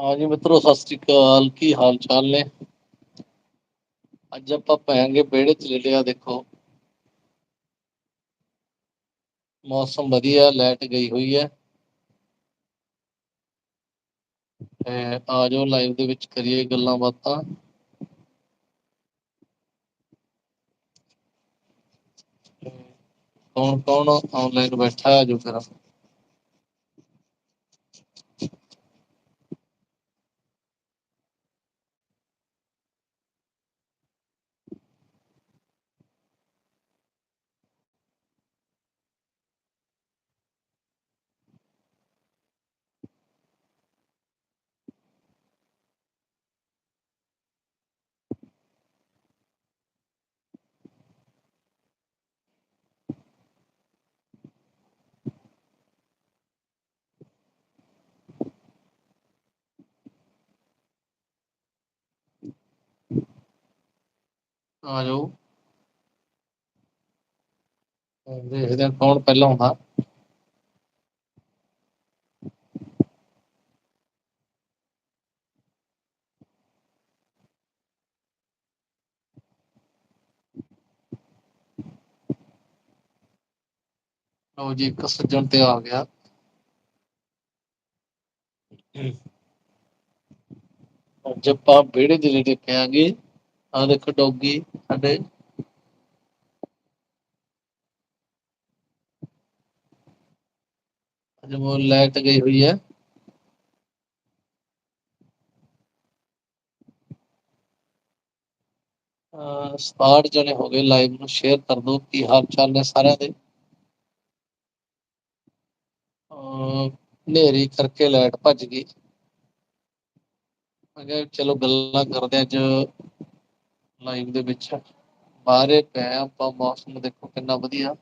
ਹਾਂਜੀ ਮਿੱਤਰੋ ਸਤਿ ਸ੍ਰੀ ਅਕਾਲ ਕੀ ਹਾਲ ਚਾਲ ਨੇ ਅੱਜ ਆਪਾਂ ਪੈਣਗੇ ਵਿਹੜੇ ਚ ਲੈਟੇ ਆ ਦੇਖੋ ਮੌਸਮ ਵਧੀਆ ਲਾਈਟ ਗਈ ਹੋਈ ਹੈ ਤੇ ਆ ਜਾਓ ਲਾਈਵ ਦੇ ਵਿੱਚ ਕਰੀਏ ਗੱਲਾਂ ਬਾਤਾਂ ਕੌਣ ਕੌਣ ਔਨਲਾਈਨ ਬੈਠਾ ਆਜੋ ਫਿਰ ਆ ਜਾਓ। ਦੇਖਦੇ ਹਾਂ ਕੌਣ ਪਹਿਲਾਂ ਆਉਂਦਾ। ਲਓ ਜੀ, ਇੱਕ ਸੱਜਣ ਤੇ ਆ ਗਿਆ। ਅੱਜ ਆਪਾਂ ਵਿਹੜੇ ਦੇ ਨੇੜੇ ਪਿਆਂਗੇ ਆ ਦੇਖੋ ਡੌਗੀ, ਸਾਡੇ। ਅੱਜ ਉਹ ਲਾਈਟ ਗਈ ਹੋਈ ਹੈ। ਅਹ 67 ਜਣੇ ਹੋ ਗਏ ਲਾਈਵ ਨੂੰ ਸ਼ੇਅਰ ਕਰ ਦਿਓ ਕੀ ਹਾਲ ਚਾਲ ਨੇ ਸਾਰਿਆਂ ਦੇ। ਅਹ ਹਨੇਰੀ ਕਰਕੇ ਲਾਈਟ ਭੱਜ ਗਈ। ਮੈਂ ਕਿਹਾ ਚਲੋ ਗੱਲਾਂ ਕਰਦੇ ਅੱਜ ਲਾਈਵ ਦੇ ਵਿੱਚ। ਬਾਹਰੇ ਪਏ ਆਪਾਂ, ਮੌਸਮ ਦੇਖੋ ਕਿੰਨਾ ਵਧੀਆ।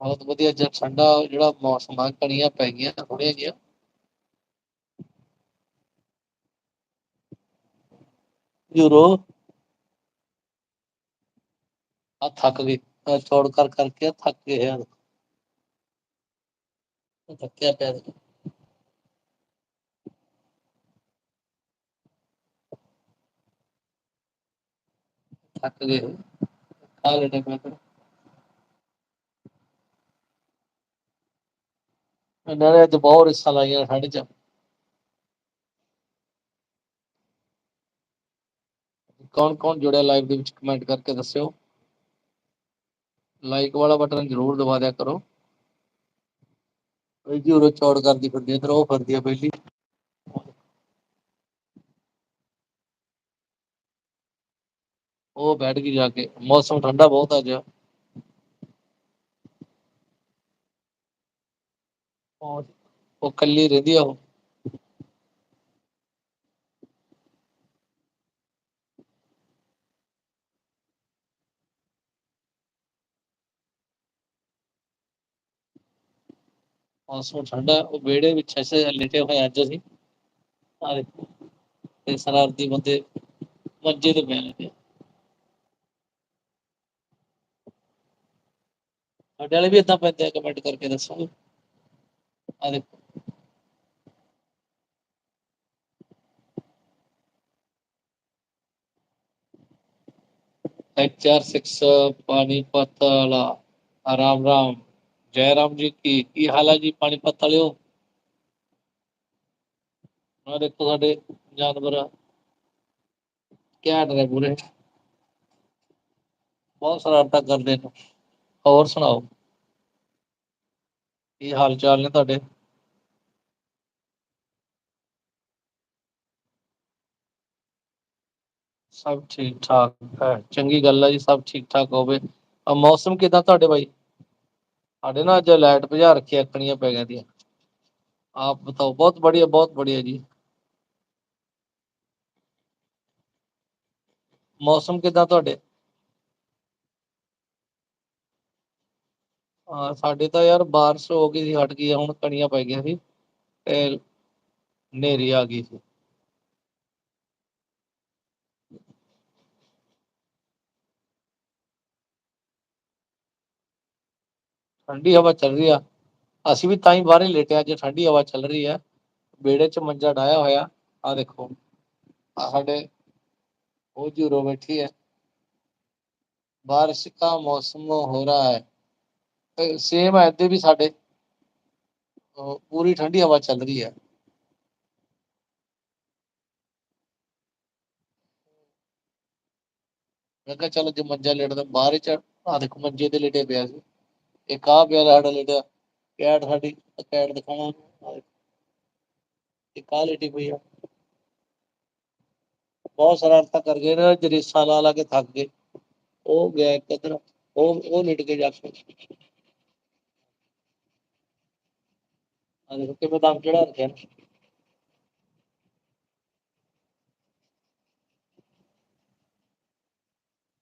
ਬਹੁਤ ਵਧੀਆ ਜਿਹਾ ਠੰਡਾ ਜਿਹੜਾ ਮੌਸਮ ਆ, ਕਣੀਆਂ ਪੈ ਗਈਆਂ ਥੋੜੀਆਂ ਜਿਹੀਆਂ। ਯੂਰੋ। ਆ ਥੱਕ ਗਏ, ਆਹ ਚੌੜ ਕਰ ਕਰਕੇ ਥੱਕ ਗਏ ਯਾਰ। ਥੱਕਿਆ ਪਿਆ ਦੇਖੋ, ਥੱਕ ਗਏ ਖਾ ਲੈਣੇ ਮੈਂ ਕਿਹਾ। ਇਹਨਾਂ ਨੇ ਅੱਜ ਬਹੁਤ ਰਿਸਾਂ ਲਾਈਆਂ ਠੰਡ ਚ ਕੌਣ ਕੌਣ ਜੁੜਿਆ ਲਾਈਵ ਦੇ ਵਿੱਚ ਕਮੈਂਟ ਕਰਕੇ ਦੱਸਿਓ ਲਾਈਕ ਵਾਲਾ ਬਟਨ ਜ਼ਰੂਰ ਦਬਾ ਦਿਆ ਕਰੋ ਇਹ ਜੀ ਉਰੋ ਚੌੜ ਕਰਦੀ ਫਿਰਦੀ ਇਧਰ ਉਹ ਫਿਰਦੀ ਆ ਪਹਿਲੀ ਉਹ ਬੈਠ ਗਈ ਜਾ ਕੇ। ਮੌਸਮ ਠੰਡਾ ਬਹੁਤ ਅੱਜ। ਉਹ ਉਹ ਕੱਲੀ ਰਹਿੰਦੀ ਆ ਉਹ। ਮੌਸਮ ਠੰਡਾ ਉਹ ਵਿਹੜੇ ਵਿੱਚ ਐਸੇ ਲਿਟੇ ਹੋਏ ਅੱਜ ਅਸੀਂ। ਆ ਦੇਖੋ, ਤੇ ਸ਼ਰਾਰਤੀ ਬੰਦੇ ਮੰਜੇ ਤੇ ਪੈ ਲੈਂਦੇ ਸਾਡੇ ਵਾਲੇ ਵੀ ਇਦਾਂ ਪੈਂਦੇ ਆ ਕਮੈਂਟ ਕਰਕੇ ਦੱਸੋ। ਆ ਦੇਖੋ। ਐਚਆਰ 6 ਪਾਣੀਪਤ ਵਾਲਾ। ਆਰਾਮ ਰਾਮ ਜੈ ਰਾਮ ਜੀ ਕੀ ਕੀ ਹਾਲ ਹੈ ਜੀ ਪਾਣੀਪਤ ਵਾਲਿਓ ਆ ਦੇਖੋ ਸਾਡੇ ਜਾਨਵਰ ਘੈਂਟ ਨੇ ਪੂਰੇ ਬਹੁਤ ਸ਼ਰਾਰਤਾਂ ਕਰਦੇ ਨੇ ਹੋਰ ਸੁਣਾਓ ਕੀ ਹਾਲ ਚਾਲ ਨੇ ਤੁਹਾਡੇ ਸਭ ਠੀਕ ਠਾਕ ਹੈ ਚੰਗੀ ਗੱਲ ਹੈ ਜੀ ਸਭ ਠੀਕ ਠਾਕ ਹੋਵੇ ਮੌਸਮ ਕਿਦਾਂ ਤੁਹਾਡੇ ਬਾਈ ਸਾਡੇ ਨਾ ਅੱਜ ਲਾਈਟ ਭਜਾ ਰੱਖੀ ਅੱਕਣੀਆਂ ਪੈ ਗਈਆਂ ਦੀਆਂ। ਆਪ ਬਤਾਓ ਬਹੁਤ ਬੜੀਆ ਬਹੁਤ ਬੜੀਆ ਜੀ। ਮੌਸਮ ਕਿਦਾਂ ਤੁਹਾਡੇ? ਹਾਂ, ਸਾਡੇ ਤਾਂ ਯਾਰ ਬਾਰਿਸ਼ ਹੋ ਗਈ ਸੀ, ਹਟ ਗਈ ਹੁਣ ਕਣੀਆਂ ਪੈ ਗਈਆਂ ਸੀ ਤੇ ਹਨੇਰੀ ਆ ਗਈ ਸੀ। ठंडी हवा चल रही है असं भी ताई बहरे लेटे अच ठंडी हवा चल रही है बेड़े च मंजा डाया हो देखो साढ़े बैठी है बारिश का मौसम हो रहा है सेम है इधर भी साढ़े पूरी ठंडी हवा चल रही है मैं चलो जो मंजा लेट दे बारिश आ देखो मंजे दे लेटे पे ਇੱਕ ਆ ਪਿਆ ਸਾਡਾ ਲੇਟਿਆ ਕੈਟ ਸਾਡੀ ਕੈਟ ਦਿਖਾਵਾਂ ਇੱਕ ਆ ਲੇਟੀ ਪਈ ਆ ਬਹੁਤ ਸ਼ਰਾਰਤਾਂ ਕਰ ਗਏ ਨਾ ਜਰੀਸਾ ਲਾ ਲਾ ਕੇ ਥੱਕ ਗਏ ਉਹ ਗਿਆ ਇੱਕ ਇੱਧਰ ਉਹ ਉਹ ਲਿਟ ਕੇ ਜਾ ਕੇ ਆ ਦੇਖੋ ਕਿਵੇਂ ਦਮ ਚੜਾ ਰੱਖਿਆ ਨਾ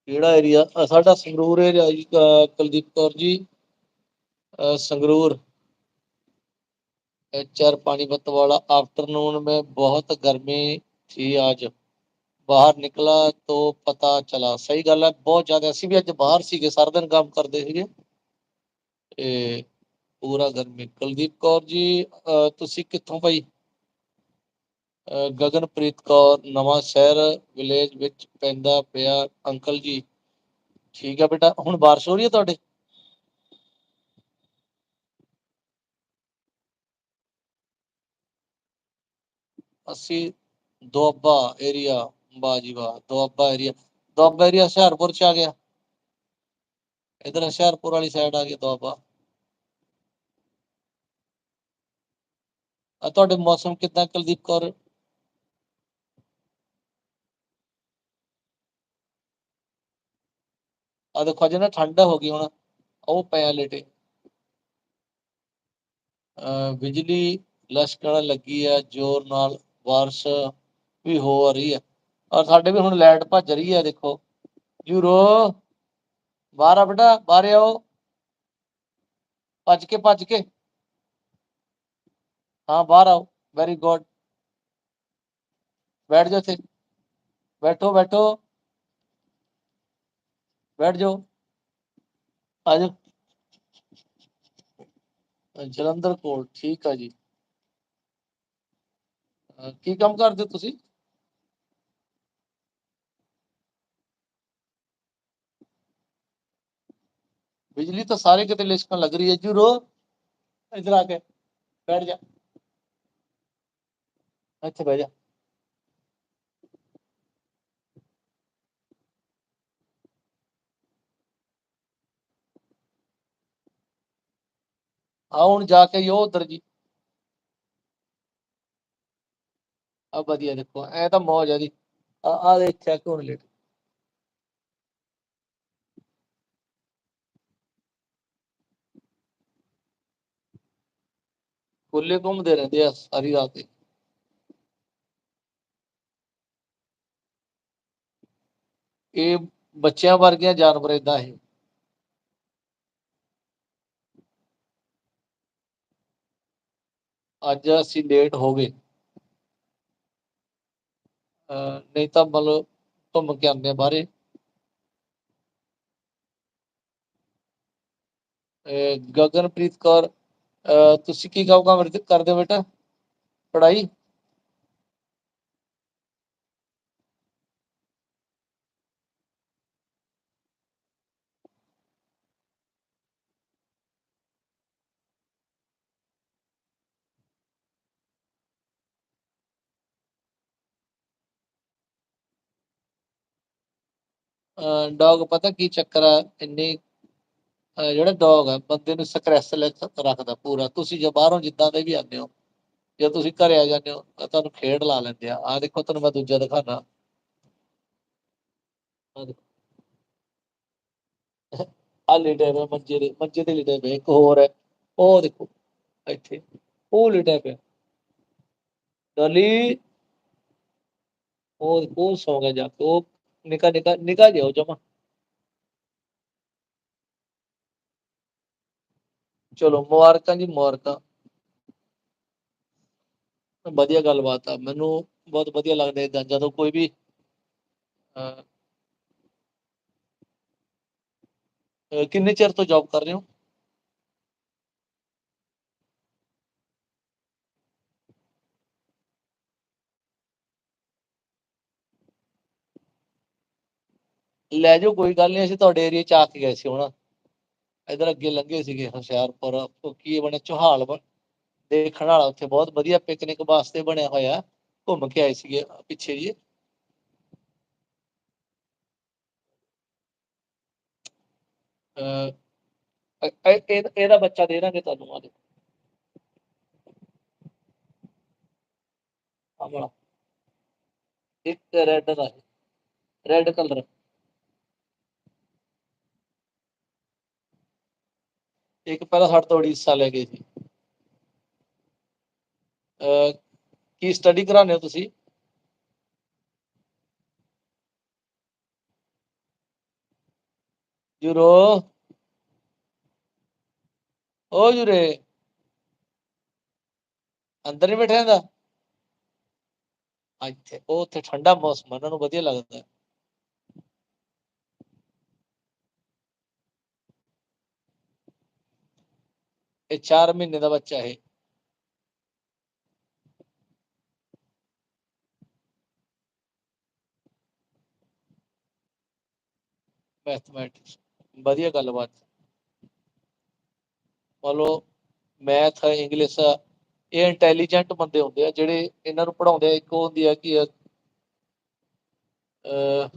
ਕਿਹੜਾ ਏਰੀਆ ਸਾਡਾ ਸੰਗਰੂਰ ਏਰੀਆ ਜੀ ਅਹ ਕੁਲਦੀਪ ਕੌਰ ਜੀ संगरूर एचआर ਪਾਣੀਪਤ ਵਾਲਾ ਆਫ਼ਟਰਨੂਨ ਮੈਂ ਬਹੁਤ ਗਰਮੀ ਸੀ ਅੱਜ। ਬਾਹਰ ਨਿਕਲਾ ਤੋਂ ਪਤਾ ਚਲਾ। ਸਹੀ ਗੱਲ ਹੈ, ਬਹੁਤ ਜ਼ਿਆਦਾ। ਅਸੀਂ ਵੀ ਅੱਜ ਬਾਹਰ ਸੀਗੇ, ਸਾਰਾ ਦਿਨ ਕੰਮ ਕਰਦੇ ਸੀਗੇ। ਤੇ ਪੂਰਾ ਗਰਮੀ। ਕੁਲਦੀਪ ਕੌਰ ਜੀ ਤੁਸੀਂ ਕਿੱਥੋਂ ਭਾਈ? ਗਗਨਪ੍ਰੀਤ ਕੌਰ, ਨਵਾਂ ਸ਼ਹਿਰ ਵਿਲੇਜ ਵਿੱਚ ਪੈਂਦਾ ਪਿਆ ਅੰਕਲ ਜੀ। ਠੀਕ ਹੈ ਬੇਟਾ, ਹੁਣ ਬਾਰਿਸ਼ ਹੋ ਰਹੀ ਹੈ ਤੁਹਾਡੇ? ਅਸੀਂ ਦੁਆਬਾ ਏਰੀਆ ਵਾਹ ਜੀ ਵਾਹ ਦੁਆਬਾ ਏਰੀਆ ਦੁਆਬਾ ਏਰੀਆ ਹੁਸ਼ਿਆਰਪੁਰ ਚ ਆ ਗਿਆ। ਇਧਰ ਹੁਸ਼ਿਆਰਪੁਰ ਵਾਲੀ ਸਾਈਡ ਆ ਗਿਆ ਦੁਆਬਾ। ਆ ਤੁਹਾਡੇ ਮੌਸਮ ਕਿਦਾਂ ਕੁਲਦੀਪ ਕੌਰ? ਆ ਦੇਖੋ, ਅੱਜ ਨਾ ਠੰਡ ਹੋ ਗਈ ਹੁਣ, ਉਹ ਪਿਆ ਲੇਟੇ। ਅਹ ਬਿਜਲੀ ਲਸ਼ਕਣ ਲੱਗੀ ਆ, ਜ਼ੋਰ ਨਾਲ ਬਾਰਿਸ਼ ਵੀ ਹੋ ਰਹੀ ਹੈ। ਔਰ ਸਾਡੇ ਵੀ ਹੁਣ ਲੈਟ ਭੱਜ ਰਹੀ ਹੈ, ਦੇਖੋ। ਯੂਰੋ ਬਾਹਰ ਆ ਬੇਟਾ, ਬਾਹਰ ਆਓ। ਭੱਜ ਕੇ ਭੱਜ ਕੇ। ਹਾਂ, ਬਾਹਰ ਆਓ। ਵੈਰੀ ਗੁੱਡ ਬੈਠ ਜਾਓ ਇੱਥੇ। ਬੈਠੋ ਬੈਠੋ। ਬੈਠ ਜਾਓ। ਆ ਜਾਓ। ਜਲੰਧਰ ਕੋਲ। ਠੀਕ ਆ ਜੀ। ਕੀ ਕੰਮ ਕਰਦੇ ਹੋ ਤੁਸੀਂ? ਬਿਜਲੀ ਤਾਂ ਸਾਰੇ ਕਿਤੇ ਲਿਸ਼ਕਣ ਲੱਗ ਰਹੀ ਹੈ ਜੂਰੋ ਇਧਰ ਆ ਕੇ, ਬੈਠ ਜਾ। ਇੱਥੇ ਬਹਿ ਜਾ। ਆ ਹੁਣ ਜਾ ਕੇ ਉਹ ਉਧਰ ਜੀ ਆ ਵਧੀਆ ਦੇਖੋ, ਐ ਤਾਂ ਮੌਜ ਆ ਦੀ ਆ ਆ ਦੇ ਚੈੱਕ ਹੁਣ ਲੇਟ ਖੁੱਲੇ ਘੁੰਮਦੇ ਰਹਿੰਦੇ ਆ ਸਾਰੀ ਰਾਤ ਹੀ ਇਹ ਬੱਚਿਆਂ ਵਰਗੀਆਂ ਜਾਨਵਰ ਇਦਾਂ ਇਹ। ਅੱਜ ਅਸੀਂ ਲੇਟ ਹੋ ਗਏ। ਅਹ ਨਹੀਂ ਤਾਂ ਮਤਲਬ ਘੁੰਮ ਕੇ ਆਉਂਦੇ ਆ ਬਾਹਰੇ। ਗਗਨਪ੍ਰੀਤ ਕੌਰ, ਅਹ, ਤੁਸੀਂ ਕੀ ਕੰਮ ਕੰਮ ਕਰਦੇ ਹੋ ਬੇਟਾ? ਪੜ੍ਹਾਈ? ਡੌਗ ਪਤਾ ਕੀ ਚੱਕਰ ਆ? ਇੰਨੀ ਜਿਹੜਾ ਡੌਗ ਆ, ਬੰਦੇ ਨੂੰ ਸਟ੍ਰੈਸ ਰੱਖਦਾ ਪੂਰਾ। ਤੁਸੀਂ ਜੇ ਬਾਹਰੋਂ ਜਿੱਦਾਂ ਦੇ ਵੀ ਆਉਂਦੇ ਹੋ, ਜੇ ਤੁਸੀਂ ਘਰੇ ਆ ਜਾਂਦੇ ਹੋ ਤਾਂ ਤੁਹਾਨੂੰ ਖੇਡ ਲਾ ਲੈਂਦੇ ਆ। ਆ ਦੇਖੋ, ਤੁਹਾਨੂੰ ਮੈਂ ਦੂਜਾ ਦਿਖਾਣਾ ਆ ਦੇਖੋ। ਆ ਲੇਟੇ ਪਏ ਮੰਜੇ ਦੇ, ਮੰਜੇ ਤੇ ਲੇਟੇ ਪਏ ਇੱਕ ਹੋਰ ਹੈ ਉਹ ਦੇਖੋ, ਇੱਥੇ, ਉਹ ਲੇਟਿਆ ਪਿਆ। ਡੋਲੀ, ਉਹ ਉਹ ਸੌ ਗਿਆ ਜਾ ਕੇ। ਉਹ ਨਿਕਾ ਨਿਕਾ ਨਿਕਾ ਜਿਹਾ ਜਮਾ ਚਲੋ, ਮੁਬਾਰਕਾਂ ਜੀ, ਮੁਬਾਰਕਾਂ। ਵਧੀਆ ਗੱਲਬਾਤ ਆ, ਮੈਨੂੰ ਬਹੁਤ ਵਧੀਆ ਲੱਗਦਾ ਏਦਾਂ ਜਦੋਂ ਕੋਈ ਵੀ ਕਿੰਨੇ ਚਿਰ ਤੋਂ ਜੌਬ ਕਰ ਰਹੇ ਹੋ? ਲੈ ਜਾਓ, ਕੋਈ ਗੱਲ ਨਹੀਂ, ਅਸੀਂ ਤੁਹਾਡੇ ਏਰੀਆ ਚ ਆ ਕੇ ਗਏ ਸੀ ਹੁਣ। ਇਧਰ ਅੱਗੇ ਲੰਘੇ ਸੀਗੇ ਹੁਸ਼ਿਆਰਪੁਰ ਉਹ ਕੀ ਬਣੇ, ਚੋਹਾਲ ਬਣ- ਦੇਖਣ ਵਾਲਾ ਉੱਥੇ ਬਹੁਤ ਵਧੀਆ ਪਿਕਨਿਕ ਵਾਸਤੇ ਬਣਿਆ ਹੋਇਆ ਘੁੰਮ ਕੇ ਆਏ ਸੀਗੇ ਪਿੱਛੇ ਜੀ ਅਹ ਇਹ- ਇਹ- ਇਹ- ਇਹਦਾ ਬੱਚਾ ਦੇ ਦਾਂਗੇ ਤੁਹਾਨੂੰ ਆ ਦੇਖੋ। ਆਹ ਵਾਲਾ। ਇੱਕ ਰੈੱਡ ਦਾ ਰੈੱਡ ਕਲਰ ਇੱਕ ਪਹਿਲਾਂ ਸਾਡੇ ਤੋਂ ਉੜੀਸਾ ਲੈ ਗਏ ਸੀ ਕੀ ਸਟੱਡੀ ਕਰਾਉਂਦੇ ਹੋ ਤੁਸੀਂ? ਜੁਰੋ। ਓ ਜੁਰੇ। ਅੰਦਰ ਹੀ ਬੈਠਾ ਦਾ ਇੱਥੇ ਉਹ ਉੱਥੇ ਠੰਡਾ ਮੌਸਮ ਆ, ਉਹਨਾਂ ਨੂੰ ਵਧੀਆ ਲੱਗਦਾ। ਇਹ 4 ਮਹੀਨੇ ਦਾ ਬੱਚਾ ਹੈ ਮੈਥਮੈਟਿਕਸ ਵਧੀਆ ਗੱਲਬਾਤ ਮੰਨ ਲਓ ਮੈਥ ਇੰਗਲਿਸ਼ ਇਹ ਇੰਟੈਲੀਜੈਂਟ ਬੰਦੇ ਹੁੰਦੇ ਆ ਜਿਹੜੇ ਇਹਨਾਂ ਨੂੰ ਪੜਾਉਂਦੇ ਆ ਇੱਕ ਉਹ ਹੁੰਦੀ ਆ ਕਿ ਅਹ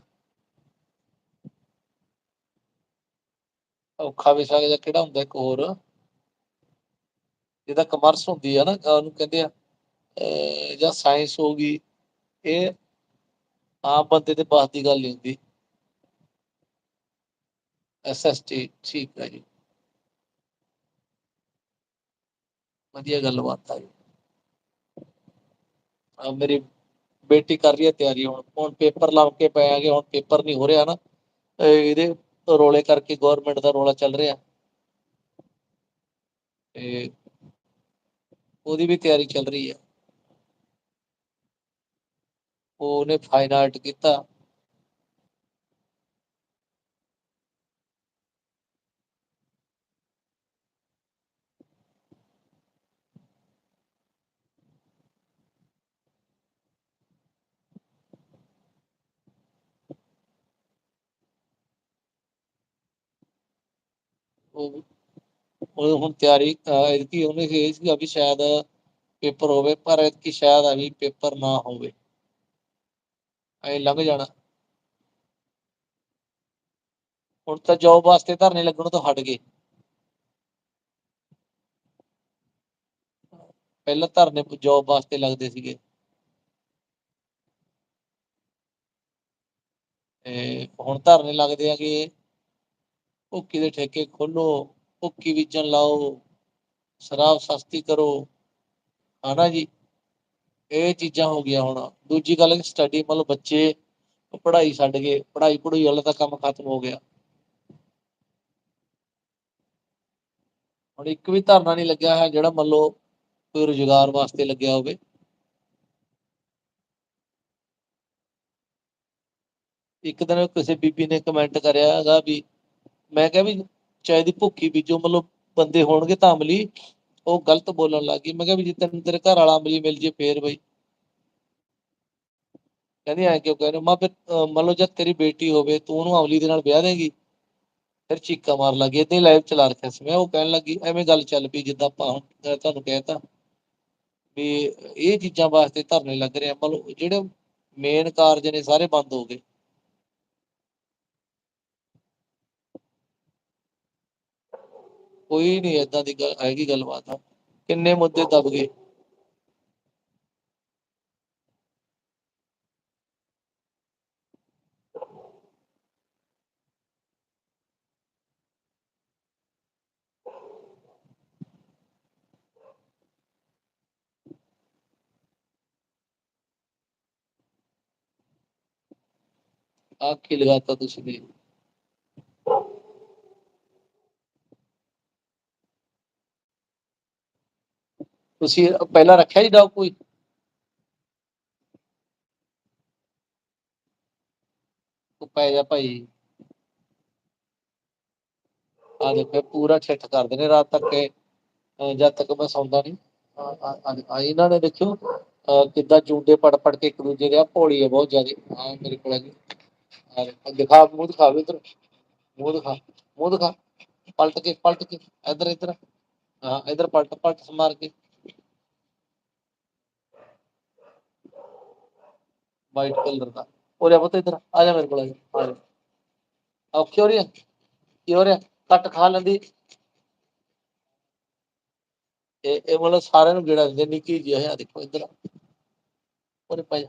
ਔਖਾ ਵਿਸ਼ਾ ਜਿਹਾ ਕਿਹੜਾ ਹੁੰਦਾ ਇੱਕ ਹੋਰ ਜਿਹਦਾ ਕਮਰਸ ਹੁੰਦੀ ਆ ਨਾ ਉਹਨੂੰ ਕਹਿੰਦੇ ਆ ਜਾਂ ਸਾਇੰਸ ਹੋ ਗਈ, ਇਹ ਆਮ ਬੰਦੇ ਦੇ ਪਾਸ ਦੀ ਗੱਲ ਨਹੀਂ ਹੁੰਦੀ। ਐਸਐਸਟੀ ਠੀਕ ਹੈ ਜੀ। ਵਧੀਆ ਗੱਲਬਾਤ ਆ ਜੀ। ਆ ਮੇਰੀ ਬੇਟੀ ਕਰ ਰਹੀ ਹੈ ਤਿਆਰੀ ਹੁਣ ਹੁਣ ਪੇਪਰ ਲਾ ਕੇ ਪਏ ਆਗੇ ਹੁਣ ਪੇਪਰ ਨਹੀਂ ਹੋ ਰਿਹਾ ਨਾ ਇਹਦੇ ਰੋਲੇ ਕਰਕੇ ਗਵਰਨਮੈਂਟ ਦਾ ਰੋਲਾ ਚੱਲ ਰਿਹਾ। ਤੇ ਉਹਦੀ ਵੀ ਤਿਆਰੀ ਚੱਲ ਰਹੀ ਹੈ। ਉਹਨੇ ਫਾਈਨ ਆਰਟ ਕੀਤਾ। ਉਹ ਉਹ ਹੁਣ ਤਿਆਰੀ ਇਹਦੀ ਉਹਨੇ ਇਹ ਸੀਗਾ ਵੀ ਸ਼ਾਇਦ ਪੇਪਰ ਹੋਵੇ, ਪਰ ਇਤਕੀ ਸ਼ਾਇਦ ਆ ਪੇਪਰ ਨਾ ਹੋਵੇ। ਐ ਲੰਘ ਜਾਣਾ। ਹੁਣ ਤਾਂ ਜੌਬ ਵਾਸਤੇ ਧਰਨੇ ਲੱਗਣ ਤੋਂ ਹਟ ਗਏ। ਪਹਿਲਾਂ ਧਰਨੇ ਜੌਬ ਵਾਸਤੇ ਲੱਗਦੇ ਸੀਗੇ। ਤੇ ਹੁਣ ਧਰਨੇ ਲੱਗਦੇ ਆ ਕਿ ਭੁੱਕੀ ਦੇ ਠੇਕੇ ਖੋਲੋ ਭੁੱਕੀ ਬੀਜਣ ਲਾਓ, ਸ਼ਰਾਬ ਸਸਤੀ ਕਰੋ। ਹਨਾ ਜੀ? ਇਹ ਚੀਜ਼ਾਂ ਹੋ ਗਿਆ ਹੁਣ। ਦੂਜੀ ਗੱਲ ਸਟੱਡੀ ਮਤਲਬ ਬੱਚੇ ਪੜ੍ਹਾਈ ਛੱਡ ਗਏ ਪੜ੍ਹਾਈ ਪੜ੍ਹਾਈ ਵਾਲਾ ਤਾਂ ਕੰਮ ਖਤਮ ਹੋ ਗਿਆ। ਹੁਣ ਇੱਕ ਵੀ ਧਰਨਾ ਨਹੀਂ ਲੱਗਿਆ ਹੈ ਜਿਹੜਾ ਮੰਨ ਲਓ ਕੋਈ ਰੁਜ਼ਗਾਰ ਵਾਸਤੇ ਲੱਗਿਆ ਹੋਵੇ। ਇੱਕ ਦਿਨ ਕਿਸੇ ਬੀਬੀ ਨੇ ਕਮੈਂਟ ਕਰਿਆ ਹੈਗਾ ਵੀ, ਮੈਂ ਕਿਹਾ ਵੀ ਚਾਹੇ ਦੀ ਭੁੱਖੀ ਬੀਜੋ, ਮਤਲਬ ਬੰਦੇ ਹੋਣਗੇ ਤਾਂ ਅਮਲੀ। ਉਹ ਗਲਤ ਬੋਲਣ ਲੱਗ ਗਈ। ਮੈਂ ਕਿਹਾ ਵੀ ਜੇ ਤੈਨੂੰ ਤੇਰੇ ਘਰ ਵਾਲਾ ਅਮਲੀ ਮਿਲ ਜੇ ਫੇਰ ਬਈ। ਕਹਿੰਦੀ ਐ ਕਿਉਂ ਕਹਿੰਦੇ ਮੈਂ ਫਿਰ ਮੰਨ ਲਓ ਜਦ ਤੇਰੀ ਬੇਟੀ ਹੋਵੇ, ਤੂੰ ਉਹਨੂੰ ਅਮਲੀ ਦੇ ਨਾਲ ਵਿਆਹ ਦੇਗੀ, ਫਿਰ ਚੀਕਾ ਮਾਰ ਲੱਗੀ ਏਦਾਂ ਹੀ ਲਾਈਵ ਚਲਾ ਰੱਖਿਆ ਸੀ। ਮੈਂ ਉਹ ਕਹਿਣ ਲੱਗੀ, ਐਵੇਂ ਗੱਲ ਚੱਲ ਪਈ, ਜਿੱਦਾਂ ਆਪਾਂ ਹੁਣ ਤੁਹਾਨੂੰ ਕਹਿਤਾ ਵੀ ਇਹ ਚੀਜ਼ਾਂ ਵਾਸਤੇ ਧਰਨੇ ਲੱਗ ਰਹੇ ਆ। ਮਤਲਬ ਜਿਹੜੇ ਮੇਨ ਕਾਰਜ ਨੇ, ਸਾਰੇ ਬੰਦ ਹੋ ਗਏ। ਕੋਈ ਨਹੀਂ ਏਦਾਂ ਦੀ ਗੱਲ, ਹੈਗੀ ਗੱਲਬਾਤ ਆ। ਕਿੰਨੇ ਮੁੱਦੇ ਦਬ ਗਏ। ਆ ਕੀ ਲਗਾਤਾ ਤੁਸੀਂ ਨੇ ਤੁਸੀਂ ਪਹਿਲਾਂ ਰੱਖਿਆ ਜੀ ਡੌਗ ਕੋਈ? ਉਹ ਪੈ ਜਾ ਭਾਈ। ਆ ਦੇਖੋ ਪੂਰਾ ਛਿੱਟ ਕਰਦੇ ਨੇ ਰਾਤ ਤੱਕ ਇਹ, ਅਹ ਜਦ ਤੱਕ ਮੈਂ ਸੌਂਦਾ ਨਹੀਂ। ਆ ਇਹਨਾਂ ਨੇ ਦੇਖਿਓ ਅਹ ਕਿੱਦਾਂ ਜੂੰਡੇ ਪੜ ਪੜ ਕੇ ਇੱਕ ਦੂਜੇ ਦੇ ਆ ਭੋਲੀ ਹੈ ਬਹੁਤ ਜ਼ਿਆਦਾ। ਆ ਮੇਰੇ ਕੋਲ ਹੈਗੀ ਆ ਦੇਖੋ, ਦਿਖਾ ਮੂੰਹ ਦਿਖਾ ਵੀ ਇੱਧਰ ਮੂੰਹ ਦਿਖਾ ਮੂੰਹ ਦਿਖਾ। ਪਲਟ ਕੇ ਪਲਟ ਕੇ ਇੱਧਰ ਇੱਧਰ। ਹਾਂ ਇੱਧਰ ਪਲਟ ਪਲਟ ਮਾਰ ਕੇ। ਵਾਈਟ ਕਲਰ ਦਾ। ਉਹ ਰਿਹਾ ਪੁੱਤ ਇੱਧਰ ਆ ਜਾ ਮੇਰੇ ਕੋਲ, ਆ ਜਾ ਆ ਜਾ। ਔਖੀ ਹੋ ਰਹੀ ਹੈ ਕੀ ਹੋ ਰਿਹਾ? ਕੱਟ ਖਾ ਲੈਂਦੀ। ਇਹ ਇਹ ਮਤਲਬ ਸਾਰਿਆਂ ਨੂੰ ਗੇੜਾ ਦਿੰਦੇ, ਨਿੱਕੀ ਜਿਹੀ ਹੈ ਆ ਦੇਖੋ ਇੱਧਰ ਉਹਨੇ ਪਾਈ ਆ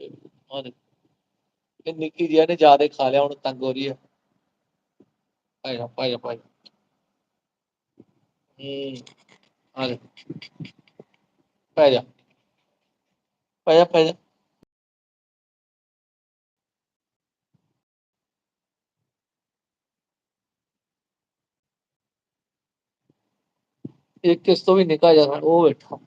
ਦੇਖੋ। ਇਹ ਨਿੱਕੀ ਜਿਹੀ ਨੇ ਜ਼ਿਆਦਾ ਖਾ ਲਿਆ, ਹੁਣ ਤੰਗ ਹੋ ਰਹੀ ਹੈ ਪਾਇਆ ਪਾਇਆ ਪਾਇਆ ਹੂੰ, ਆ ਲੈ ਪੈ ਜਾ। ਪੈ ਜਾ ਪੈ ਜਾ। ਇੱਕ ਕਿਸ ਤੋਂ ਵੀ ਨਿਕਾ ਜਾ ਉਹ ਬੈਠਾ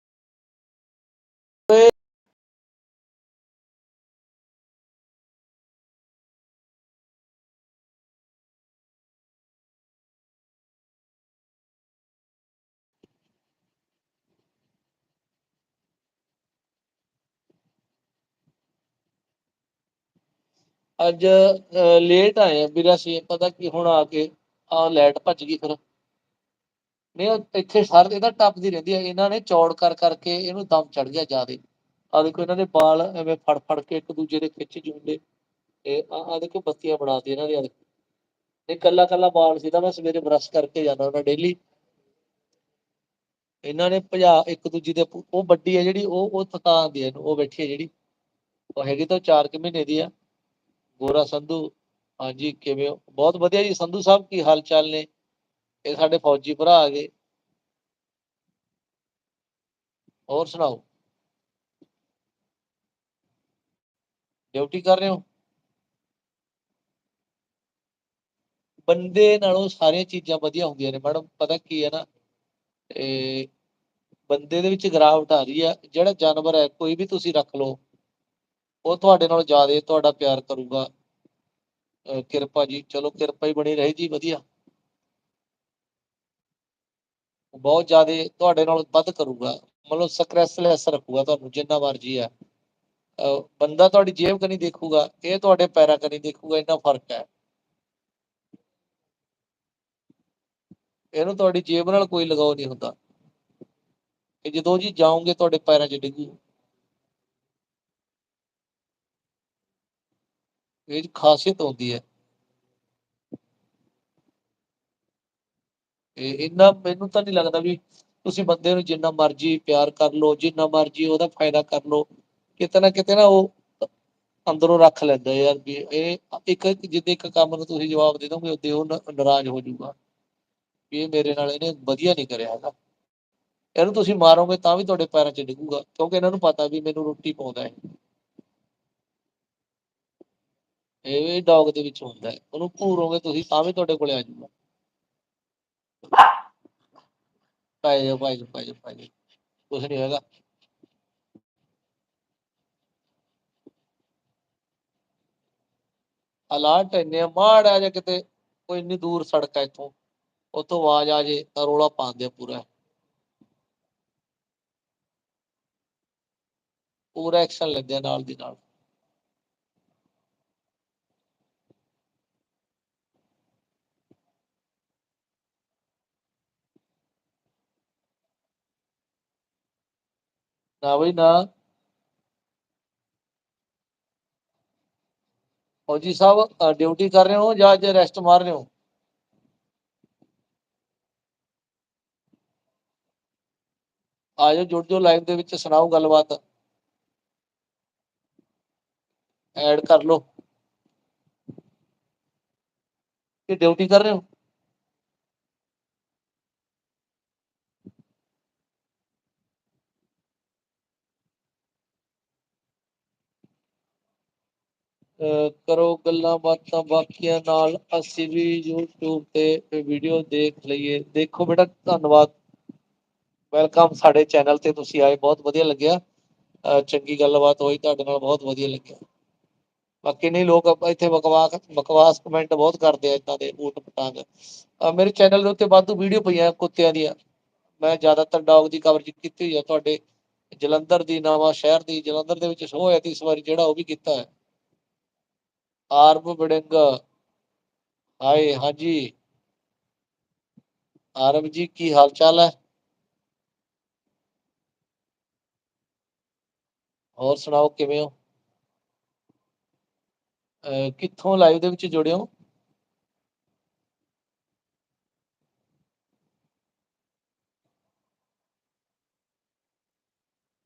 ਅੱਜ ਲੇਟ ਆਏ ਆ ਵੀਰਾ ਸੀ ਪਤਾ ਕੀ ਹੁਣ ਆ ਕੇ ਆ ਲਾਈਟ ਭੱਜ ਗਈ ਫਿਰ ਨਹੀਂ, ਉਹ ਇੱਥੇ ਸਰ ਇਹਦਾ ਟੱਪਦੀ ਰਹਿੰਦੀ ਹੈ ਇਹਨਾਂ ਨੇ ਚੌੜ ਕਰ ਕਰਕੇ ਇਹਨੂੰ ਦਮ ਚੜ ਗਿਆ ਜਿਆਦੇ। ਆ ਦੇਖੋ ਇਹਨਾਂ ਦੇ ਬਾਲ ਐਵੇਂ ਫੜ ਫੜ ਕੇ ਇੱਕ ਦੂਜੇ ਦੇ ਖਿੱਚ ਜੁੰਦੇ ਤੇ ਆ ਆ ਦੇਖੋ ਬੱਤੀਆਂ ਬਣਾਤੀ ਇਹਨਾਂ ਦੀ ਇਹ ਕੱਲਾ ਕੱਲਾ ਵਾਲ ਸੀ ਤਾਂ ਮੈਂ ਸਵੇਰੇ ਬਰਸ਼ ਕਰਕੇ ਜਾਂਦਾ ਉਹਨਾਂ ਡੇਲੀ ਇਹਨਾਂ ਨੇ ਭਜਾ ਇੱਕ ਦੂਜੀ ਦੇ ਉਹ ਵੱਡੀ ਹੈ ਜਿਹੜੀ, ਉਹ ਉਹ ਥਕਾ ਦੀ ਹੈ ਉਹ ਬੈਠੀ ਹੈ ਜਿਹੜੀ। ਉਹ ਹੈਗੀ ਤਾਂ 4 ਕਿ ਮਹੀਨੇ ਦੀ ਆ। ਗੋਰਾ ਸੰਧੂ, ਹਾਂਜੀ, ਕਿਵੇਂ ਹੋ? ਬਹੁਤ ਵਧੀਆ ਜੀ, ਸੰਧੂ ਸਾਹਿਬ ਕੀ ਹਾਲ ਚਾਲ ਨੇ? ਇਹ ਸਾਡੇ ਫੌਜੀ ਭਰਾ ਆ ਗਏ। ਹੋਰ ਸੁਣਾਓ? ਡਿਊਟੀ ਕਰ ਰਹੇ ਹੋ? ਬੰਦੇ ਨਾਲੋਂ ਸਾਰੀਆਂ ਚੀਜ਼ਾਂ ਵਧੀਆ ਹੁੰਦੀਆਂ ਨੇ। ਮੈਡਮ, ਪਤਾ ਕੀ ਹੈ ਨਾ, ਇਹ ਬੰਦੇ ਦੇ ਵਿੱਚ ਗਰਾਵਟ ਆ ਰਹੀ ਆ। ਜਿਹੜਾ ਜਾਨਵਰ ਹੈ, ਕੋਈ ਵੀ ਤੁਸੀਂ ਰੱਖ ਲਓ, ਉਹ ਤੁਹਾਡੇ ਨਾਲ ਜ਼ਿਆਦਾ ਤੁਹਾਡਾ ਪਿਆਰ ਕਰੂਗਾ। ਕਿਰਪਾ ਜੀ, ਚਲੋ ਕਿਰਪਾ ਹੀ ਬਣੀ ਰਹੇ ਜੀ, ਵਧੀਆ। ਬਹੁਤ ਜ਼ਿਆਦਾ ਤੁਹਾਡੇ ਨਾਲ ਵੱਧ ਕਰੂਗਾ। ਮਤਲਬ ਸਟ੍ਰੈਸਲੈਸ ਰੱਖੂਗਾ ਤੁਹਾਨੂੰ, ਜਿੰਨਾ ਮਰਜ਼ੀ ਆ। ਬੰਦਾ ਤੁਹਾਡੀ ਜੇਬ ਕਨੀ ਦੇਖੂਗਾ, ਇਹ ਤੁਹਾਡੇ ਪੈਰਾਂ ਕਨੀ ਦੇਖੂਗਾ, ਇੰਨਾ ਫ਼ਰਕ ਹੈ। ਇਹਨੂੰ ਤੁਹਾਡੀ ਜੇਬ ਨਾਲ ਕੋਈ ਲਗਾਓ ਨਹੀਂ ਹੁੰਦਾ। ਕਿ ਜਦੋਂ ਜੀ ਜਾਓਗੇ, ਤੁਹਾਡੇ ਪੈਰਾਂ 'ਚ ਡਿੱਗੂ। ਇਹ ਖਾਸੀਅਤ ਹੁੰਦੀ ਹੈ। ਇਹ ਇੰਨਾ ਮੈਨੂੰ ਤਾਂ ਨਹੀਂ ਲੱਗਦਾ ਵੀ ਤੁਸੀਂ ਬੰਦੇ ਨੂੰ ਜਿੰਨਾ ਮਰਜ਼ੀ ਪਿਆਰ ਕਰ ਲਓ, ਜਿੰਨਾ ਮਰਜ਼ੀ ਉਹਦਾ ਫਾਇਦਾ ਕਰ ਲਓ, ਕਿਤੇ ਨਾ ਕਿਤੇ ਨਾ ਉਹ ਅੰਦਰੋਂ ਰੱਖ ਲੈਂਦਾ ਯਾਰ ਵੀ ਇਹ ਇੱਕ ਜਿੱਦੇ ਇੱਕ ਕੰਮ ਨੂੰ ਤੁਸੀਂ ਜਵਾਬ ਦੇ ਦੋਗੇ, ਉਹਦੇ ਉਹ ਨਾਰਾਜ਼ ਹੋ ਜਾਊਗਾ। ਵੀ ਇਹ ਮੇਰੇ ਨਾਲ ਇਹਨੇ ਵਧੀਆ ਨਹੀਂ ਕਰਿਆ ਹੈਗਾ। ਇਹਨੂੰ ਤੁਸੀਂ ਮਾਰੋਗੇ ਤਾਂ ਵੀ ਤੁਹਾਡੇ ਪੈਰਾਂ 'ਚ ਡਿੱਗੂਗਾ, ਕਿਉਂਕਿ ਇਹਨਾਂ ਨੂੰ ਪਤਾ ਵੀ ਮੈਨੂੰ ਰੋਟੀ ਪਾਉਂਦਾ ਹੈ। ਇਹ ਵੀ ਡੌਗ ਦੇ ਵਿੱਚ ਹੁੰਦਾ ਹੈ। ਉਹਨੂੰ ਘੂਰੋਗੇ ਤੁਸੀਂ ਤਾਂ ਵੀ ਤੁਹਾਡੇ ਕੋਲੇ ਆ ਜਾਊਗਾ। ਪੈ ਜਾ ਪੈ ਜਾ ਪੈ ਜਾ ਪੈ ਕੁਛ ਨਹੀਂ ਹੋਏਗਾ ਅਲਰਟ ਇੰਨੇ ਮਾੜਾ ਜਾਂ ਕਿਤੇ ਕੋਈ ਇੰਨੀ ਦੂਰ ਸੜਕ ਹੈ ਇੱਥੋਂ। ਉਤੋਂ ਆਵਾਜ਼ ਆ ਜੇ ਤਾਂ ਰੋਲਾ ਪਾਉਂਦੇ ਪੂਰਾ। ਪੂਰਾ ਐਕਸ਼ਨ ਲੈਂਦੇ ਨਾਲ ਦੀ ਨਾਲ। ਨਾ ਬਈ, ਨਾ। ਫੌਜੀ ਸਾਹਿਬ ਡਿਊਟੀ ਕਰ ਰਹੇ ਹੋ ਜਾਂ ਅੱਜ ਰੈਸਟ ਮਾਰ ਰਹੇ ਹੋ? ਆਜੋ, ਜੁੜ ਜਾਓ ਲਾਈਵ ਦੇ ਵਿੱਚ, ਸੁਣਾਓ ਗੱਲਬਾਤ। ਐਡ ਕਰ ਲਓ। ਕਿ ਡਿਊਟੀ ਕਰ ਰਹੇ ਹੋ? ਕਰੋ ਗੱਲਾਂ ਬਾਤਾਂ ਬਾਕੀਆਂ ਨਾਲ ਅਸੀਂ ਵੀ YouTube ਤੇ ਵੀਡੀਓ ਦੇਖ ਲਈਏ। ਦੇਖੋ ਬੇਟਾ, ਧੰਨਵਾਦ। ਵੈਲਕਮ ਸਾਡੇ ਚੈਨਲ ਤੇ ਤੁਸੀਂ ਆਏ, ਬਹੁਤ ਵਧੀਆ ਲੱਗਿਆ। ਚੰਗੀ ਗੱਲਬਾਤ ਹੋਈ, ਤੁਹਾਡੇ ਨਾਲ ਬਹੁਤ ਵਧੀਆ ਲੱਗਿਆ। ਬਾਕੀ ਨਹੀਂ, ਲੋਕ ਇੱਥੇ ਬਕਵਾਸ ਬਕਵਾਸ ਕਮੈਂਟ ਬਹੁਤ ਕਰਦੇ ਆ ਇਦਾਂ ਦੇ ਊਟ ਪਟਾਂਗ। ਮੇਰੇ ਚੈਨਲ ਦੇ ਉੱਤੇ ਵਾਧੂ ਵੀਡੀਓ ਪਈਆਂ ਕੁੱਤਿਆਂ ਦੀਆਂ। ਮੈਂ ਜ਼ਿਆਦਾਤਰ ਡੌਗ ਦੀ ਕਵਰੇਜ ਕੀਤੀ ਹੋਈ ਆ। ਤੁਹਾਡੇ ਜਲੰਧਰ ਦੀ ਨਵਾਂ, ਸ਼ਹਿਰ ਦੀ, ਜਲੰਧਰ ਦੇ ਵਿੱਚ ਸ਼ੋਅ ਹੋਇਆ ਸੀ ਇਸ ਵਾਰੀ ਜਿਹੜਾ ਉਹ ਵੀ ਕੀਤਾ ਹੈ ਆਰਮ ਬੜਿੰਗ ਹਾਏ, ਹਾਂਜੀ। ਆਰਮ ਜੀ, ਕੀ ਹਾਲ ਚਾਲ ਹੈ? ਹੋਰ ਸੁਣਾਓ, ਕਿਵੇਂ ਹੋ? ਕਿੱਥੋਂ ਲਾਈਵ ਦੇ ਵਿੱਚ ਜੁੜਿਓ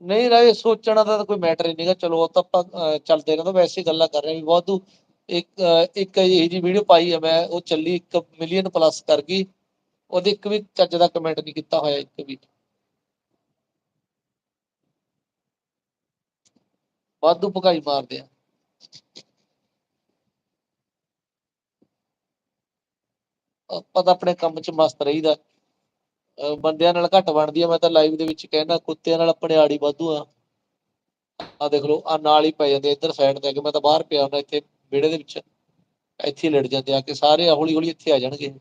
ਨਹੀਂ ਰਾਏ ਸੋਚਣਾ ਦਾ ਕੋਈ ਮੈਟਰ ਹੀ ਨਹੀਂਗਾ ਚਲੋ, ਉਹ ਤਾਂ ਆਪਾਂ ਚੱਲਦੇ ਰਹਿੰਦਾ ਵੈਸੇ ਗੱਲਾਂ ਕਰ ਰਹੇ ਵੀ ਵਾਧੂ ਇੱਕ ਇੱਕ ਇਹ ਜੀ ਵੀਡੀਓ ਪਾਈ ਹੈ ਮੈਂ, ਉਹ ਚੱਲੀ 1 ਮਿਲੀਅਨ ਪਲੱਸ ਕਰ ਗਈ। ਉਹਦੇ ਇੱਕ ਵੀ ਚੱਜ ਦਾ ਕਮੈਂਟ ਨਹੀਂ ਕੀਤਾ ਹੋਇਆ, ਇੱਕ ਵੀ। ਵਾਧੂ ਭਗਾਈ ਮਾਰਦੇ ਆ। ਆਪਾਂ ਤਾਂ ਆਪਣੇ ਕੰਮ 'ਚ ਮਸਤ ਰਹੀਦਾ। ਬੰਦਿਆਂ ਨਾਲ ਘੱਟ ਬਣਦੀ ਆ, ਮੈਂ ਤਾਂ ਲਾਈਵ ਦੇ ਵਿੱਚ ਕਹਿਣਾ ਕੁੱਤਿਆਂ ਨਾਲ ਆਪਣੇ ਆੜੀ ਵਾਧੂ ਆ। ਆ ਦੇਖ ਲਓ ਆ ਨਾਲ ਹੀ ਪੈ ਜਾਂਦੇ ਇੱਧਰ ਸਾਈਡ ਤੇ ਆ ਮੈਂ ਤਾਂ ਬਾਹਰ ਪਿਆ ਹੁੰਦਾ, ਇੱਥੇ ਵਿਹੜੇ ਦੇ ਵਿੱਚ ਇੱਥੇ ਲੜ ਜਾਂਦੇ ਆ ਕਿ ਸਾਰੇ ਹੌਲੀ ਹੌਲੀ ਇੱਥੇ ਆ ਜਾਣਗੇ।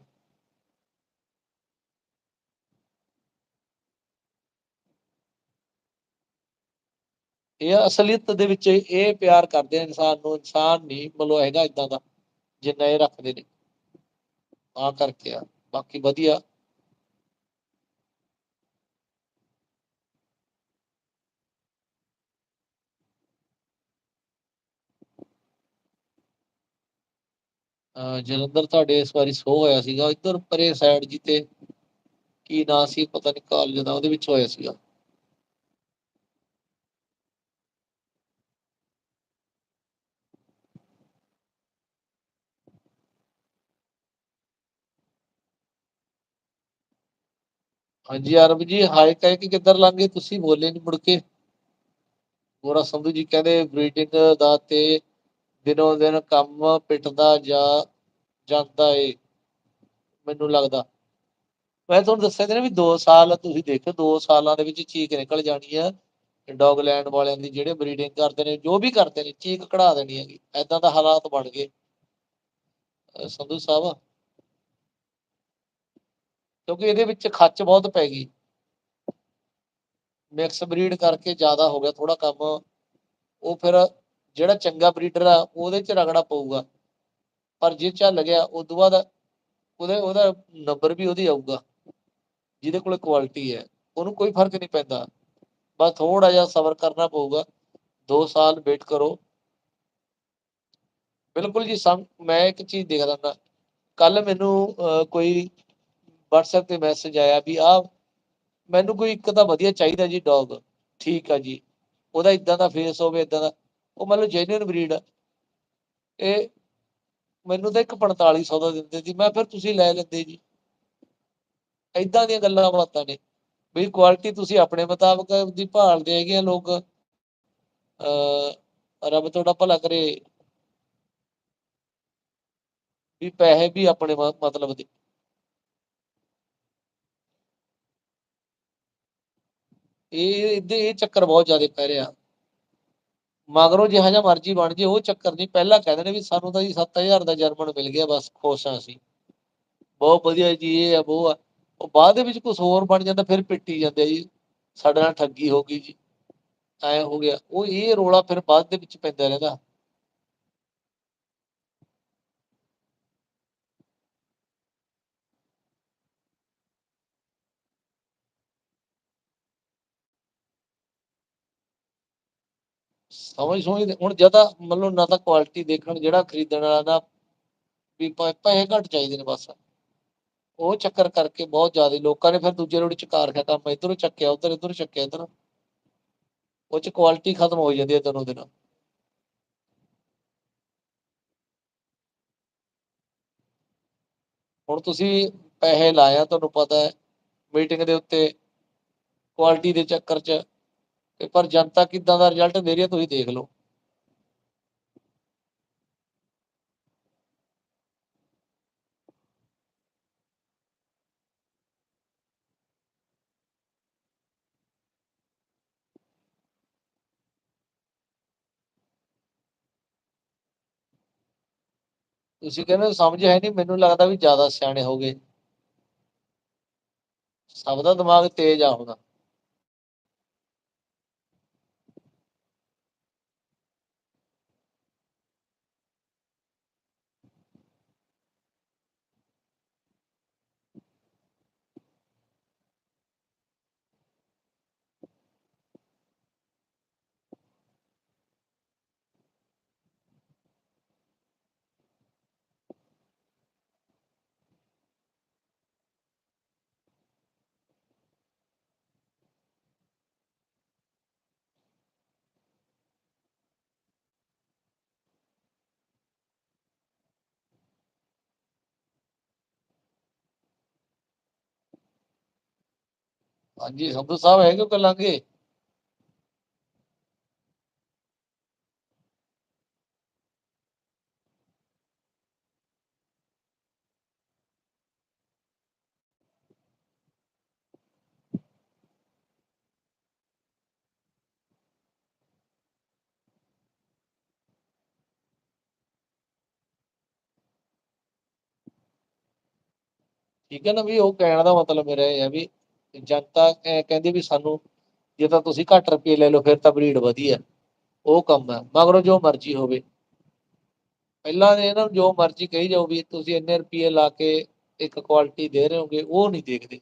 ਇਹ ਅਸਲੀਅਤ ਦੇ ਵਿੱਚ ਇਹ ਪਿਆਰ ਕਰਦੇ ਆ ਇਨਸਾਨ ਨੂੰ, ਇਨਸਾਨ ਨਹੀਂ ਮਤਲਬ ਹੈਗਾ ਇਦਾਂ ਦਾ, ਜਿੰਨਾ ਇਹ ਰੱਖਦੇ ਨੇ। ਤਾਂ ਕਰਕੇ ਆ, ਬਾਕੀ ਵਧੀਆ। ਜਲੰਧਰ ਤੁਹਾਡੇ ਇਸ ਵਾਰੀ ਸ਼ੋਅ ਹੋਇਆ ਸੀਗਾ। ਇੱਧਰ ਪਰੇ ਸਾਈਡ ਜੀ ਕੀ ਨਾਂ ਸੀ, ਪਤਾ ਨਹੀਂ ਕਾਲਜ ਦਾ, ਉਹਦੇ ਵਿੱਚ ਹੋਇਆ ਸੀਗਾ। ਹਾਂਜੀ ਅਰਬ ਜੀ ਹਾਈ ਕਹਿ ਕੇ ਕਿੱਧਰ ਲੰਘੇ ਤੁਸੀਂ ਬੋਲੇ ਨਹੀਂ ਮੁੜ ਕੇ। ਗੋਰਾ ਸੰਧੂ ਜੀ ਕਹਿੰਦੇ ਬਰੀਡਿੰਗ ਦਾ ਤੇ ਦਿਨੋ ਦਿਨ ਕੰਮ ਪਿੱਟਦਾ ਜਾ ਜਾਂਦਾ ਏ, ਮੈਨੂੰ ਲੱਗਦਾ। ਮੈਂ ਤੁਹਾਨੂੰ ਦੱਸਿਆ ਤੇ ਵੀ 2 ਸਾਲ ਤੁਸੀਂ ਦੇਖੋ 2 ਸਾਲਾਂ ਦੇ ਵਿੱਚ ਚੀਕ ਨਿਕਲ ਜਾਣੀ ਆ। ਡੌਗ ਵਾਲਿਆਂ ਦੀ ਜਿਹੜੇ ਬਰੀਡਿੰਗ ਕਰਦੇ ਨੇ, ਜੋ ਵੀ ਕਰਦੇ ਨੇ, ਚੀਕ ਕਢਾ ਦੇਣੀ ਹੈਗੀ। ਐਦਾਂ ਦਾ ਹਾਲਾਤ ਬਣ ਗਏ। ਸੰਧੂ ਸਾਹਿਬ, ਕਿਉਂਕਿ ਇਹਦੇ ਵਿੱਚ ਖਰਚ ਬਹੁਤ ਪੈ ਗਈ। ਮਿਕਸ ਬਰੀਡ ਕਰਕੇ ਜ਼ਿਆਦਾ ਹੋ ਗਿਆ ਥੋੜਾ ਕੰਮ। ਉਹ ਫਿਰ ਜਿਹੜਾ ਚੰਗਾ ਬਰੀਡਰ ਆ ਉਹਦੇ 'ਚ ਰਗੜਾ ਪਊਗਾ। ਪਰ ਜੇ ਚੱਲ ਗਿਆ ਉਸ ਤੋਂ ਬਾਅਦ ਉਹਦੇ ਉਹਦਾ ਨੰਬਰ ਵੀ ਉਹਦੀ ਆਊਗਾ। ਜਿਹਦੇ ਕੋਲ ਕੁਆਲਿਟੀ ਹੈ। ਉਹਨੂੰ ਕੋਈ ਫ਼ਰਕ ਨਹੀਂ ਪੈਂਦਾ। ਬਸ ਥੋੜਾ ਜਿਹਾ ਸਬਰ ਕਰਨਾ ਪਊਗਾ। 2 ਸਾਲ ਵੇਟ ਕਰੋ। ਬਿਲਕੁਲ ਜੀ ਸਮ ਮੈਂ ਇੱਕ ਚੀਜ਼ ਦੇਖ ਹੁੰਦਾ ਕੱਲ ਮੈਨੂੰ ਅਹ, ਕੋਈ WhatsApp ਤੇ ਮੈਸੇਜ ਆਇਆ ਵੀ ਆ ਮੈਨੂੰ ਕੋਈ ਇੱਕ ਤਾਂ ਵਧੀਆ ਚਾਹੀਦਾ ਜੀ ਡੌਗ ਠੀਕ ਆ ਜੀ। ਉਹਦਾ ਇਦਾਂ ਦਾ ਫੇਸ ਹੋਵੇ ਇਦਾਂ ਦਾ ਉਹ ਮਤਲਬ ਜੈਨੂਇਨ ਬਰੀਡ ਆ। ਇਹ ਮੈਨੂੰ ਤਾਂ ਇੱਕ 4500 ਦਾ ਦਿੰਦੇ ਸੀ। ਮੈਂ ਫਿਰ ਤੁਸੀਂ ਲੈ ਲੈਂਦੇ ਜੀ। ਇਦਾਂ ਦੀਆਂ ਗੱਲਾਂ ਬਾਤਾਂ ਨੇ। ਵੀ ਕੁਆਲਿਟੀ ਤੁਸੀਂ ਆਪਣੇ ਮੁਤਾਬਕ ਦੀ ਭਾਲਦੇ ਹੈਗੇ ਆ ਲੋਕ। ਅ ਰੱਬ ਤੁਹਾਡਾ ਭਲਾ ਕਰੇ। ਵੀ ਪੈਸੇ ਵੀ ਆਪਣੇ ਮਤਲਬ ਦੇ। ਇਹ, ਇਹਦੇ, ਇਹ ਚੱਕਰ ਬਹੁਤ ਜ਼ਿਆਦਾ ਪੈ ਰਿਹਾ। ਮਗਰੋਂ ਜਿਹਾ ਜਿਹਾ ਮਰਜ਼ੀ ਬਣ ਜੇ, ਉਹ ਚੱਕਰ ਨਹੀਂ। ਪਹਿਲਾਂ ਕਹਿੰਦੇ ਨੇ ਵੀ ਸਾਨੂੰ ਤਾਂ ਜੀ 7000 ਦਾ ਜਰਮਨ ਮਿਲ ਗਿਆ, ਬਸ ਖੁਸ਼ ਆ ਅਸੀਂ। ਬਹੁਤ ਵਧੀਆ ਜੀ, ਇਹ ਆ, ਉਹ ਆ। ਉਹ ਬਾਅਦ ਦੇ ਵਿੱਚ ਕੁਝ ਹੋਰ ਬਣ ਜਾਂਦਾ, ਫਿਰ ਪਿੱਟੀ ਜਾਂਦੇ ਆ ਜੀ। ਸਾਡੇ ਨਾਲ ਠੱਗੀ ਹੋ ਗਈ ਜੀ। ਐ ਹੋ ਗਿਆ। ਉਹ ਇਹ ਰੋਲਾ ਫਿਰ ਬਾਅਦ ਦੇ ਵਿੱਚ ਪੈਂਦਾ ਰਹਿੰਦਾ। ਸਮਝ ਸਮਝ ਹੁਣ ਜ਼ਿਆਦਾ ਮਤਲਬ ਨਾ ਤਾਂ ਕੁਆਲਿਟੀ ਦੇਖਣ, ਜਿਹੜਾ ਖਰੀਦਣ ਵਾਲਾ ਨਾ, ਵੀ ਪ- ਪੈਸੇ ਘੱਟ ਚਾਹੀਦੇ ਨੇ ਬਸ। ਉਹ ਚੱਕਰ ਕਰਕੇ ਬਹੁਤ ਜ਼ਿਆਦਾ ਲੋਕਾਂ ਨੇ ਫਿਰ ਦੂਜੇ ਰੋਡ ਚ ਕਾਰ ਖਿਆ ਕੰਮ ਇਧਰੋਂ ਚੱਕਿਆ, ਉਧਰ ਇਧਰੋਂ ਚੱਕਿਆ, ਇਧਰ। ਉਹ ਚ ਕੁਆਲਿਟੀ ਖਤਮ ਹੋ ਜਾਂਦੀ ਹੈ ਦਿਨੋਂ ਦਿਨ। ਹੁਣ ਤੁਸੀਂ ਪੈਸੇ ਲਾਇਆ, ਤੁਹਾਨੂੰ ਪਤਾ ਹੈ, ਮੀਟਿੰਗ ਦੇ ਉੱਤੇ ਕੁਆਲਿਟੀ ਦੇ ਚੱਕਰ 'ਚ ਤੇ ਪਰ ਜਨਤਾ ਕਿੱਦਾਂ ਦਾ ਰਿਜ਼ਲਟ ਦੇ ਰਹੀ ਹੈ ਤੁਸੀਂ ਦੇਖ ਲਓ। ਤੁਸੀਂ ਕਹਿੰਦੇ ਸਮਝ ਹੈ ਨਹੀਂ, ਮੈਨੂੰ ਲੱਗਦਾ ਵੀ ਜ਼ਿਆਦਾ ਸਿਆਣੇ ਹੋ ਗਏ। ਸਭ ਦਾ ਦਿਮਾਗ ਤੇਜ਼ ਆ ਹੁਣ। ਹਾਂਜੀ, ਸੰਧੂ ਸਾਹਿਬ ਹੈਗੇ ਕਿ ਲਾਂਗੇ ਠੀਕ ਹੈ ਨਾ ਵੀ ਉਹ ਕਹਿਣ ਦਾ ਮਤਲਬ ਮੇਰਾ ਇਹ ਹੈ ਵੀ ਜਨਤਾ ਕਹਿੰਦੀ ਵੀ ਸਾਨੂੰ ਜੇ ਤਾਂ ਤੁਸੀਂ ਘੱਟ ਰੁਪਏ ਲੈ ਲਓ, ਫਿਰ ਤਾਂ ਬਰੀਡ ਵਧੀਆ। ਉਹ ਕੰਮ ਹੈ, ਮਗਰੋਂ ਜੋ ਮਰਜ਼ੀ ਹੋਵੇ। ਪਹਿਲਾਂ ਇਹਨਾਂ ਨੂੰ ਜੋ ਮਰਜ਼ੀ ਕਹੀ ਜਾਓ ਵੀ ਤੁਸੀਂ ਇੰਨੇ ਰੁਪਏ ਲਾ ਕੇ ਇੱਕ ਕੁਆਲਿਟੀ ਦੇ ਰਹੇ ਹੋਗੇ, ਉਹ ਨਹੀਂ ਦੇਖਦੇ।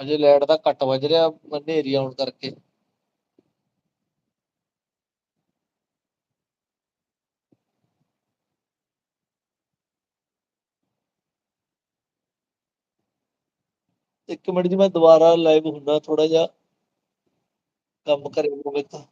ਅਜੇ ਲਾਈਟ ਦਾ ਕੱਟ ਵੱਜ ਰਿਹਾ ਹਨੇਰੀ ਆਉਣ ਕਰਕੇ। ਇੱਕ ਮਿੰਟ ਜੀ, ਮੈਂ ਦੁਬਾਰਾ ਲਾਈਵ ਹੁੰਦਾ ਥੋੜਾ ਜਿਹਾ ਕੰਮ ਕਰੇ ਹੋਵੇ ਤਾਂ